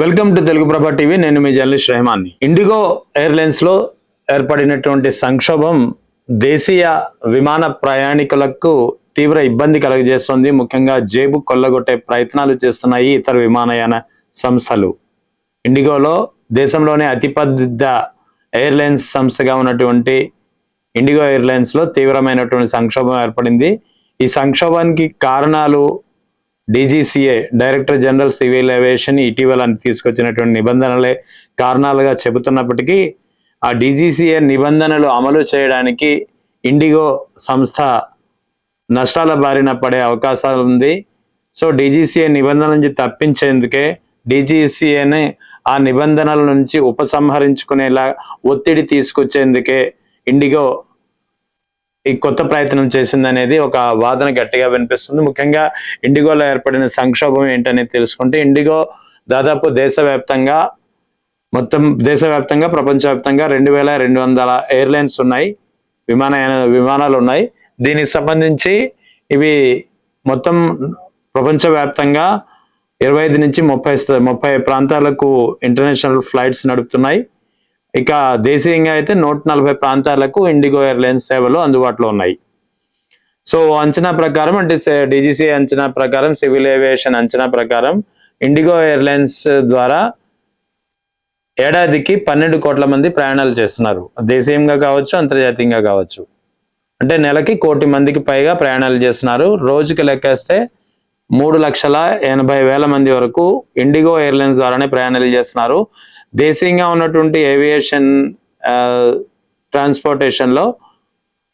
Welcome to Telugu Prabha TV. నేను మీ journalist రెహమాన్ని. IndiGo ఎయిర్లైన్స్లో ఏర్పడినటువంటి సంక్షోభం దేశీయ విమాన ప్రయాణికులకు తీవ్ర ఇబ్బంది కలుగజేస్తుంది. ముఖ్యంగా జేబు కొల్లగొట్టే ప్రయత్నాలు చేస్తున్నాయి ఇతర విమానయాన సంస్థలు. ఇండిగోలో దేశంలోనే అతిపెద్ద ఎయిర్లైన్స్ సంస్థగా ఉన్నటువంటి ఇండిగో ఎయిర్లైన్స్లో తీవ్రమైనటువంటి సంక్షోభం ఏర్పడింది. ఈ సంక్షోభానికి కారణాలు DGCA director general civil aviation ఇటీవల తీసుకొచ్చినటువంటి నిబంధనలే కారణాలుగా చెబుతున్నప్పటికీ ఆ డీజీసీఏ నిబంధనలు అమలు చేయడానికి ఇండిగో సంస్థ నష్టాల బారిన పడే అవకాశాలు ఉంది. సో డీజీసీఏ నిబంధనల నుంచి తప్పించేందుకే డీజీసీఏని ఆ నిబంధనల నుంచి ఉపసంహరించుకునేలా ఒత్తిడి తీసుకొచ్చేందుకే ఇండిగో ఈ కొత్త ప్రయత్నం చేసింది అనేది ఒక వాదన గట్టిగా వినిపిస్తుంది. ముఖ్యంగా ఇండిగోలో ఏర్పడిన సంక్షోభం ఏంటనేది తెలుసుకుంటే ఇండిగో దాదాపు దేశవ్యాప్తంగా మొత్తం దేశవ్యాప్తంగా ప్రపంచవ్యాప్తంగా రెండు వేల రెండు వందల ఎయిర్లైన్స్ ఉన్నాయి విమానయాన విమానాలు ఉన్నాయి. దీనికి సంబంధించి ఇవి మొత్తం ప్రపంచవ్యాప్తంగా ఇరవై ఐదు నుంచి ముప్పై ముప్పై ప్రాంతాలకు ఇంటర్నేషనల్ ఫ్లైట్స్ నడుపుతున్నాయి. ఇక దేశీయంగా అయితే నూట నలభై ప్రాంతాలకు ఇండిగో ఎయిర్లైన్స్ సేవలు అందుబాటులో ఉన్నాయి. సో అంచనా ప్రకారం అంటే డిజిసి అంచనా ప్రకారం సివిల్ ఏవియేషన్ అంచనా ప్రకారం ఇండిగో ఎయిర్లైన్స్ ద్వారా ఏడాదికి పన్నెండు కోట్ల మంది ప్రయాణాలు చేస్తున్నారు. దేశీయంగా కావచ్చు అంతర్జాతీయంగా కావచ్చు. అంటే నెలకి కోటి మందికి పైగా ప్రయాణాలు చేస్తున్నారు. రోజుకి లెక్కేస్తే మూడు లక్షల ఎనభై వేల మంది వరకు ఇండిగో ఎయిర్లైన్స్ ద్వారానే ప్రయాణాలు చేస్తున్నారు. దేశీయంగా ఉన్నటువంటి ఏవియేషన్ ట్రాన్స్పోర్టేషన్లో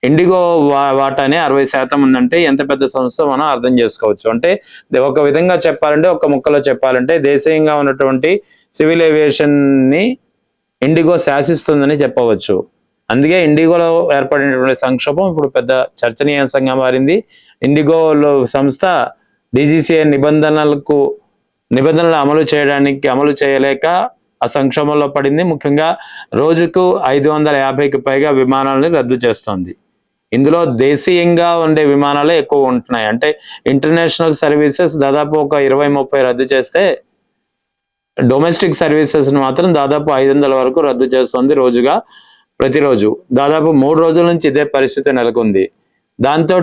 ఇండిగో వా- వాటానే అరవై శాతం ఉందంటే ఎంత పెద్ద సంస్థ మనం అర్థం చేసుకోవచ్చు. అంటే ఒక విధంగా చెప్పాలంటే ఒక ముక్కలో చెప్పాలంటే దేశీయంగా ఉన్నటువంటి సివిల్ ఏవియేషన్ని ఇండిగో శాసిస్తుందని చెప్పవచ్చు. అందుకే ఇండిగోలో ఏర్పడినటువంటి సంక్షోభం ఇప్పుడు పెద్ద చర్చనీయాంశంగా మారింది. ఇండిగోలో సంస్థ డీజీసీఏ నిబంధనలకు నిబంధనలు అమలు చేయడానికి అమలు చేయలేక ఆ సంక్షోభంలో పడింది. ముఖ్యంగా రోజుకు ఐదు వందల యాభైకి పైగా విమానాలను రద్దు చేస్తోంది. ఇందులో దేశీయంగా ఉండే విమానాలే ఎక్కువ ఉంటున్నాయి. అంటే ఇంటర్నేషనల్ సర్వీసెస్ దాదాపు ఒక ఇరవై ముప్పై రద్దు చేస్తే డొమెస్టిక్ సర్వీసెస్ను మాత్రం దాదాపు ఐదు వందల వరకు రద్దు చేస్తుంది రోజుగా ప్రతిరోజు. దాదాపు మూడు రోజుల నుంచి ఇదే పరిస్థితి నెలకొంది. దాంతో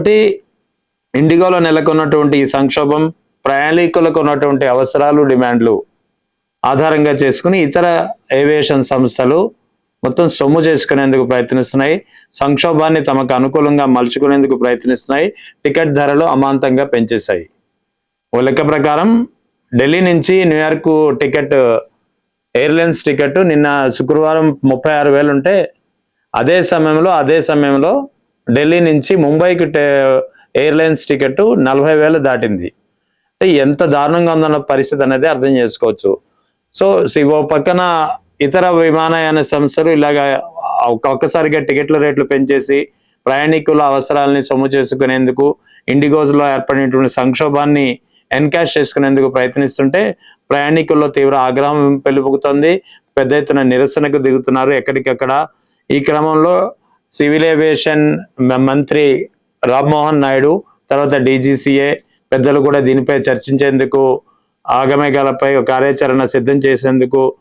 ఇండిగోలో నెలకొన్నటువంటి ఈ సంక్షోభం ప్రయాణికులకు ఉన్నటువంటి అవసరాలు డిమాండ్లు ఆధారంగా చేసుకుని ఇతర ఏవియేషన్ సంస్థలు మొత్తం సొమ్ము చేసుకునేందుకు ప్రయత్నిస్తున్నాయి. సంక్షోభాన్ని తమకు అనుకూలంగా మలుచుకునేందుకు ప్రయత్నిస్తున్నాయి. టికెట్ ధరలు అమాంతంగా పెంచేశాయి. ఓ లెక్క ప్రకారం ఢిల్లీ నుంచి న్యూయార్క్ టికెట్ ఎయిర్లైన్స్ టికెట్ నిన్న శుక్రవారం ముప్పై ఆరు వేలు ఉంటే అదే సమయంలో అదే సమయంలో ఢిల్లీ నుంచి ముంబైకి టే- ఎయిర్లైన్స్ టికెట్ నలభై వేలు దాటింది. ఎంత దారుణంగా ఉందన్న పరిస్థితి అనేది అర్థం చేసుకోవచ్చు. సో సి- ఓ పక్కన ఇతర విమానయాన సంస్థలు ఇలాగా ఒక్క- ఒక్కసారిగా టికెట్ల రేట్లు పెంచేసి ప్రయాణికుల అవసరాలని సొమ్ము చేసుకునేందుకు ఇండిగోస్లో ఏర్పడినటువంటి సంక్షోభాన్ని ఎన్కాష్ చేసుకునేందుకు ప్రయత్నిస్తుంటే ప్రయాణికుల్లో తీవ్ర ఆగ్రహం పెలుపుకుతుంది. పెద్ద ఎత్తున నిరసనకు దిగుతున్నారు ఎక్కడికక్కడ. ఈ క్రమంలో సివిల్ ఏవియేషన్ మంత్రి రామ్మోహన్ నాయుడు తర్వాత డీజీసీఏ పెద్దలు కూడా దీనిపై చర్చించేందుకు ఆగమేఘాలపై కార్యాచరణ సిద్ధం చేసేందుకు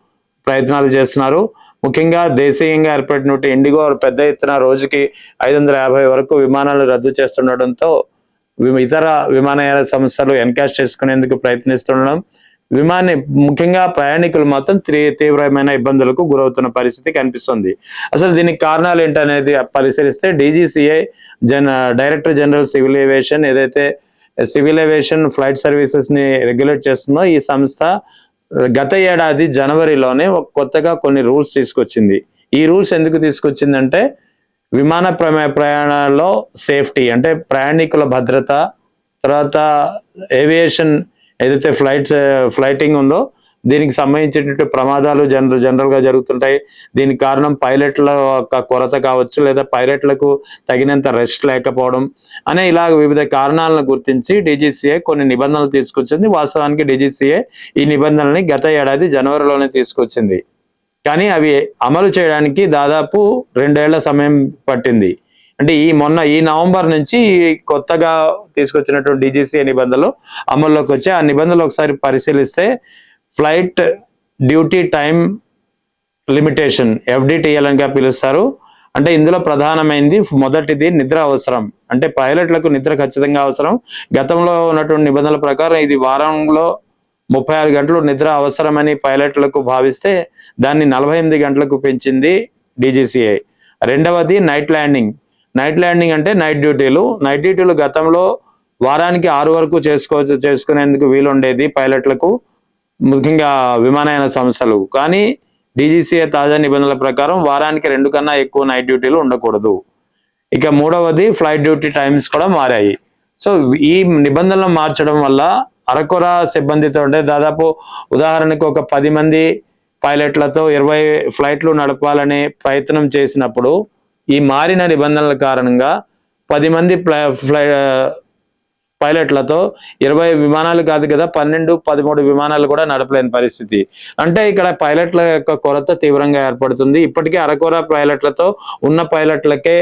ప్రయత్నాలు చేస్తున్నారు. ముఖ్యంగా దేశీయంగా ఏర్పడినట్టు ఇండిగో పెద్ద ఎత్తున రోజుకి ఐదు వందల యాభై వరకు విమానాలు రద్దు చేస్తుండటంతో వి- ఇతర విమానయాన సంస్థలు ఎన్కాష్ చేసుకునేందుకు ప్రయత్నిస్తుండడం విమాని ముఖ్యంగా ప్రయాణికులు మాత్రం తీవ్రమైన ఇబ్బందులకు గురవుతున్న పరిస్థితి కనిపిస్తుంది. అసలు దీనికి కారణాలు ఏంటనేది పరిశీలిస్తే డీజీసీఐ జన డైరెక్టర్ జనరల్ సివిల్ ఏవియేషన్ ఏదైతే సివిల్ ఏవియేషన్ ఫ్లైట్ సర్వీసెస్ని రెగ్యులేట్ చేస్తుందో ఈ సంస్థ గత ఏడాది జనవరిలోనే ఒక కొత్తగా కొన్ని రూల్స్ తీసుకొచ్చింది. ఈ రూల్స్ ఎందుకు తీసుకొచ్చిందంటే విమాన ప్రయాణాల్లో సేఫ్టీ అంటే ప్రయాణికుల భద్రత తర్వాత ఏవియేషన్ ఏదైతే ఫ్లైట్స్ ఫ్లైటింగ్ ఉందో దీనికి సంబంధించినటువంటి ప్రమాదాలు జనరల్ జనరల్గా జరుగుతుంటాయి. దీనికి కారణం పైలట్ల యొక్క కొరత కావచ్చు లేదా పైలట్లకు తగినంత రెస్ట్ లేకపోవడం అనే ఇలా వివిధ కారణాలను గుర్తించి డీజీసీఏ కొన్ని నిబంధనలు తీసుకొచ్చింది. వాస్తవానికి డీజీసీఏ ఈ నిబంధనల్ని గత ఏడాది జనవరిలోనే తీసుకొచ్చింది. కానీ అవి అమలు చేయడానికి దాదాపు రెండేళ్ళ సమయం పట్టింది. అంటే ఈ మొన్న ఈ నవంబర్ నుంచి కొత్తగా తీసుకొచ్చినటువంటి డీజీసీఏ నిబంధనలు అమల్లోకి వచ్చి ఆ నిబంధనలు ఒకసారి పరిశీలిస్తే flight duty time limitation FDTL అనిగా పిలుస్తారు. అంటే ఇందులో ప్రధానమైంది మొదటిది నిద్ర అవసరం. అంటే పైలట్లకు నిద్ర ఖచ్చితంగా అవసరం. గతంలో ఉన్నటువంటి నిబంధనల ప్రకారం ఇది వారంలో ముప్పై ఆరు గంటలు నిద్ర అవసరమని పైలట్లకు భావిస్తే దాన్ని నలభై ఎనిమిది గంటలకు పెంచింది డీజీసీఐ రెండవది నైట్ ల్యాండింగ్. నైట్ ల్యాండింగ్ అంటే నైట్ డ్యూటీలు. నైట్ డ్యూటీలు గతంలో వారానికి ఆరు వరకు చేసుకోవచ్చు చేసుకునేందుకు వీలుండేది పైలట్లకు. ముఖ్యంగా విమానయాన సంస్థలు. కానీ డీజీసీఏ తాజా నిబంధనల ప్రకారం వారానికి రెండు కన్నా ఎక్కువ నైట్ డ్యూటీలు ఉండకూడదు. ఇక మూడవది ఫ్లైట్ డ్యూటీ టైమ్స్ కూడా మారాయి. సో ఈ నిబంధనలు మార్చడం వల్ల అరకొర సిబ్బందితో అంటే దాదాపు ఉదాహరణకు ఒక పది మంది పైలట్లతో ఇరవై ఫ్లైట్లు నడపాలనే ప్రయత్నం చేసినప్పుడు ఈ మారిన నిబంధనల కారణంగా పది మంది ఫ్లై పైలట్లతో ఇరవై విమానాలు కాదు కదా పన్నెండు పదమూడు విమానాలు కూడా నడపలేని పరిస్థితి. అంటే ఇక్కడ పైలట్ల యొక్క కొరత తీవ్రంగా ఏర్పడుతుంది. ఇప్పటికే అరకొర పైలట్లతో ఉన్న పైలట్లకే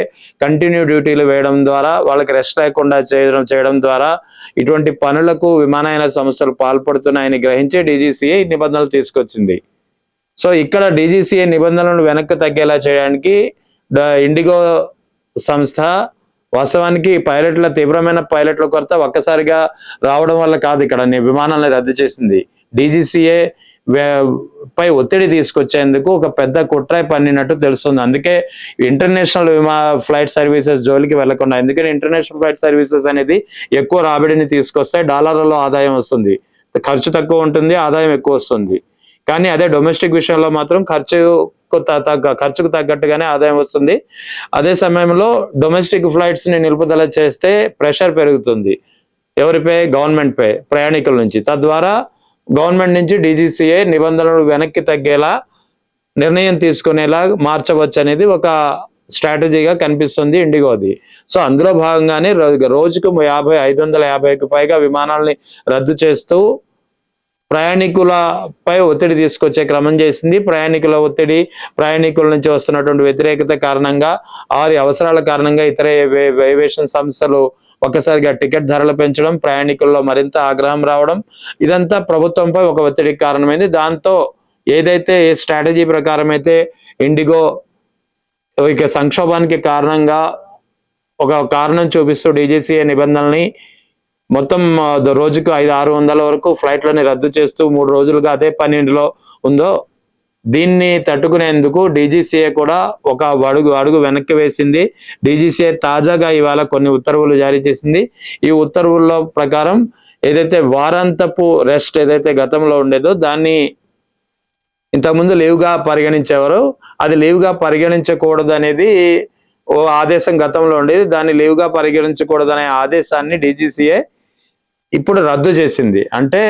కంటిన్యూ డ్యూటీలు వేయడం ద్వారా వాళ్ళకి రెస్ట్ లేకుండా చేయడం చేయడం ద్వారా ఇటువంటి పనులకు విమానయాన సంస్థలు పాల్పడుతున్నాయని గ్రహించి డీజీసీఏ ఈ నిబంధనలు తీసుకొచ్చింది. సో ఇక్కడ డీజీసీఏ నిబంధనలను వెనక్కి తగ్గేలా చేయడానికి ఇండిగో సంస్థ వాస్తవానికి పైలట్ల తీవ్రమైన పైలట్ల కొరత ఒక్కసారిగా రావడం వల్ల కాదు ఇక్కడ విమానాలను రద్దు చేసింది. డీజీసీఏ పై ఒత్తిడి తీసుకొచ్చేందుకు ఒక పెద్ద కుట్రాయి పన్నినట్టు తెలుస్తుంది. అందుకే ఇంటర్నేషనల్ విమా ఫ్లైట్ సర్వీసెస్ జోలికి వెళ్ళకుండా ఎందుకంటే ఇంటర్నేషనల్ ఫ్లైట్ సర్వీసెస్ అనేది ఎక్కువ రాబడిని తీసుకొస్తే డాలర్లలో ఆదాయం వస్తుంది. ఖర్చు తక్కువ ఉంటుంది ఆదాయం ఎక్కువ వస్తుంది. కానీ అదే డొమెస్టిక్ విషయంలో మాత్రం ఖర్చు తగ్గ ఖర్చుకు తగ్గట్టుగానే ఆదాయం వస్తుంది. అదే సమయంలో డొమెస్టిక్ ఫ్లైట్స్ని నిలుపుదల చేస్తే ప్రెషర్ పెరుగుతుంది. ఎవరిపై గవర్నమెంట్ పై ప్రయాణికుల నుంచి. తద్వారా గవర్నమెంట్ నుంచి డీజీసీఏ నిబంధనలు వెనక్కి తగ్గేలా నిర్ణయం తీసుకునేలా మార్చవచ్చు అనేది ఒక స్ట్రాటజీగా కనిపిస్తుంది ఇండిగోది. సో అందులో భాగంగానే రోజుకు యాభై ఐదు వందల యాభైకి పైగా విమానాలని రద్దు చేస్తూ ప్రయాణికులపై ఒత్తిడి తీసుకొచ్చే క్రమం చేసింది. ప్రయాణికుల ఒత్తిడి ప్రయాణికుల నుంచి వస్తున్నటువంటి వ్యతిరేకత కారణంగా వారి అవసరాల కారణంగా ఇతర ఏవియేషన్ సంస్థలు ఒక్కసారిగా టికెట్ ధరలు పెంచడం ప్రయాణికుల్లో మరింత ఆగ్రహం రావడం ఇదంతా ప్రభుత్వంపై ఒక ఒత్తిడికి కారణమైంది. దాంతో ఏదైతే ఏ స్ట్రాటజీ ప్రకారం అయితే ఇండిగో ఇక సంక్షోభానికి కారణంగా ఒక కారణం చూపిస్తూ డీజీసీఏ నిబంధనల్ని మొత్తం రోజుకు ఐదు ఆరు వందల వరకు ఫ్లైట్లని రద్దు చేస్తూ మూడు రోజులుగా అదే పన్నెండులో ఉందో దీన్ని తట్టుకునేందుకు డీజీసీఏ కూడా ఒక అడుగు అడుగు వెనక్కి వేసింది. డీజీసీఏ తాజాగా ఇవాళ కొన్ని ఉత్తర్వులు జారీ చేసింది. ఈ ఉత్తర్వుల్లో ప్రకారం ఏదైతే వారాంతపు రెస్ట్ ఏదైతే గతంలో ఉండేదో దాన్ని ఇంతకుముందు లీవ్గా పరిగణించేవారు. అది లీవ్గా పరిగణించకూడదు అనేది ఓ ఆదేశం గతంలో ఉండేది. దాన్ని లీవ్గా పరిగణించకూడదనే ఆదేశాన్ని డీజీసీఏ ఇప్పుడు రద్దు చేసింది. అంటే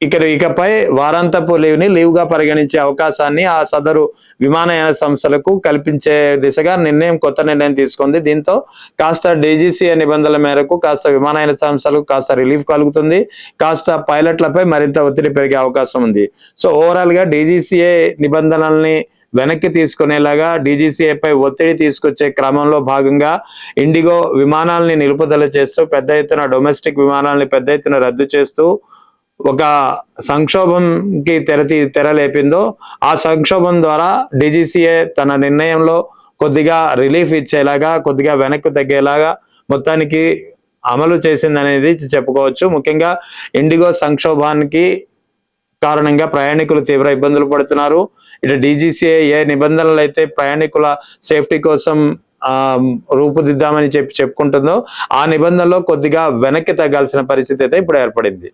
ఇక్కడ ఇకపై వారాంతపు లీవ్ని లీవ్గా పరిగణించే అవకాశాన్ని ఆ సదరు విమానయాన సంస్థలకు కల్పించే దిశగా నిర్ణయం కొత్త నిర్ణయం తీసుకుంది. దీంతో కాస్త డీజీసీఏ నిబంధనల మేరకు కాస్త విమానయాన సంస్థలకు కాస్త రిలీఫ్ కలుగుతుంది. కాస్త పైలట్లపై మరింత ఒత్తిడి పెరిగే అవకాశం ఉంది. సో ఓవరాల్గా డీజీసీఏ నిబంధనల్ని వెనక్కి తీసుకునేలాగా డీజీసీఏపై ఒత్తిడి తీసుకొచ్చే క్రమంలో భాగంగా ఇండిగో విమానాలని నిలుపుదల చేస్తూ పెద్ద ఎత్తున డొమెస్టిక్ విమానాలని పెద్ద ఎత్తున రద్దు చేస్తూ ఒక సంక్షోభంకి తెరతి తెరలేపిందో ఆ సంక్షోభం ద్వారా డీజీసీఏ తన నిర్ణయంలో కొద్దిగా రిలీఫ్ ఇచ్చేలాగా కొద్దిగా వెనక్కు తగ్గేలాగా మొత్తానికి అమలు చేసిందనేది చెప్పుకోవచ్చు. ముఖ్యంగా ఇండిగో సంక్షోభానికి కారణంగా ప్రయాణికులు తీవ్ర ఇబ్బందులు పడుతున్నారు. ఇటు డీజీసీఏ ఏ నిబంధనలు అయితే ప్రయాణికుల సేఫ్టీ కోసం ఆ రూపుదిద్దామని చెప్పి చెప్పుకుంటుందో ఆ నిబంధనలో కొద్దిగా వెనక్కి తగ్గాల్సిన పరిస్థితి అయితే ఇప్పుడు ఏర్పడింది.